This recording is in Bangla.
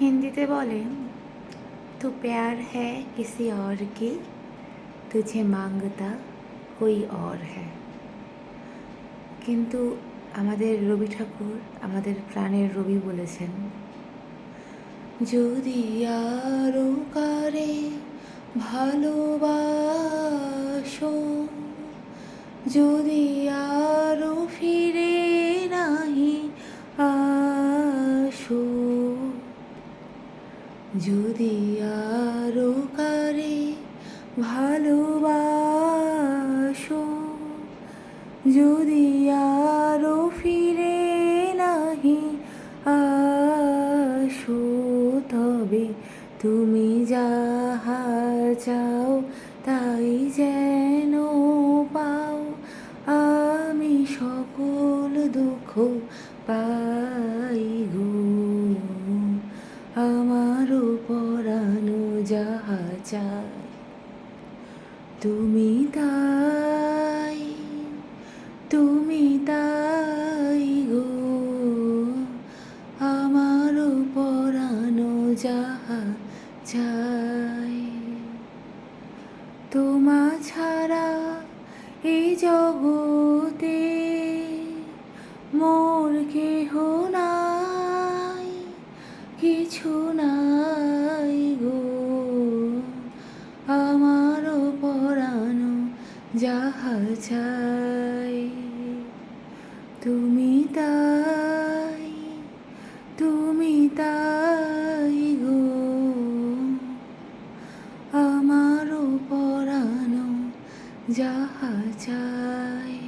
হিন্দিতে বলে তো প্যার হ্যাঁ কিসি অর কি তুঝে মাংতা কই অর হ্যাঁ কিন্তু আমাদের রবি ঠাকুর আমাদের প্রাণের রবি বলেছেন, যদি আরও কারে ভালোবাসো, যদি আরও ফিরে যদি আরও কারে ভালোবাসো, যদি আরও ফিরে নাহি আসো, তবে তুমি যাহা চাও তাই যেন পাও। আমি সকল দুঃখ পাই গো। যাহা চায় তুমি তাই তুমি তাই গো। আমারও পরানো যাহা চাই, তোমা ছাড়া এই জগতে মোর কেহ নাই, কিছু নাই যাহা চাই তুমি তাই তুমি তাই গো। আমারও পরানো যাহা চাই